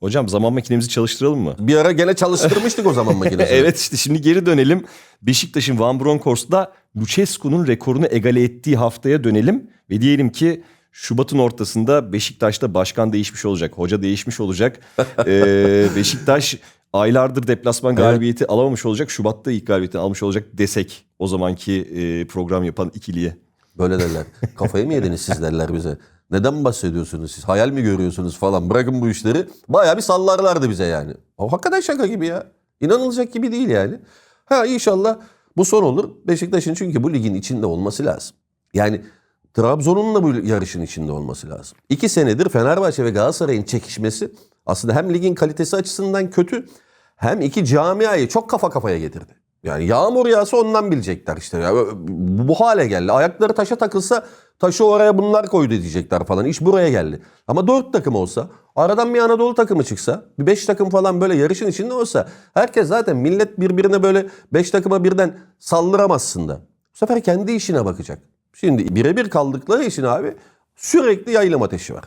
Hocam zaman makinemizi çalıştıralım mı? Bir ara gene çalıştırmıştık o zaman makinesini. evet işte şimdi geri dönelim. Beşiktaş'ın Van Bronckhorst'la Lucescu'nun rekorunu egale ettiği haftaya dönelim. Ve diyelim ki Şubat'ın ortasında Beşiktaş'ta başkan değişmiş olacak. Hoca değişmiş olacak. Ee, Beşiktaş aylardır deplasman galibiyeti alamamış olacak. Şubat'ta ilk galibiyetini almış olacak desek o zamanki e, program yapan ikiliye. Böyle derler. Kafayı mı yediniz siz derler bize. Neden bahsediyorsunuz siz? Hayal mi görüyorsunuz falan. Bırakın bu işleri. Bayağı bir sallarlardı bize yani. Ama hakikaten şaka gibi ya. İnanılacak gibi değil yani. Ha inşallah bu son olur. Beşiktaş'ın çünkü bu ligin içinde olması lazım. Yani Trabzon'un da bu yarışın içinde olması lazım. İki senedir Fenerbahçe ve Galatasaray'ın çekişmesi aslında hem ligin kalitesi açısından kötü hem iki camiayı çok kafa kafaya getirdi. Yani yağmur yağsa ondan bilecekler işte. Ya bu hale geldi. Ayakları taşa takılsa taşı oraya bunlar koydu diyecekler falan. İş buraya geldi. Ama dört takım olsa, aradan bir Anadolu takımı çıksa, bir beş takım falan böyle yarışın içinde olsa herkes zaten millet birbirine böyle beş takıma birden saldıramazsın da. Bu sefer kendi işine bakacak. Şimdi birebir kaldıkları için abi sürekli yaylım ateşi var.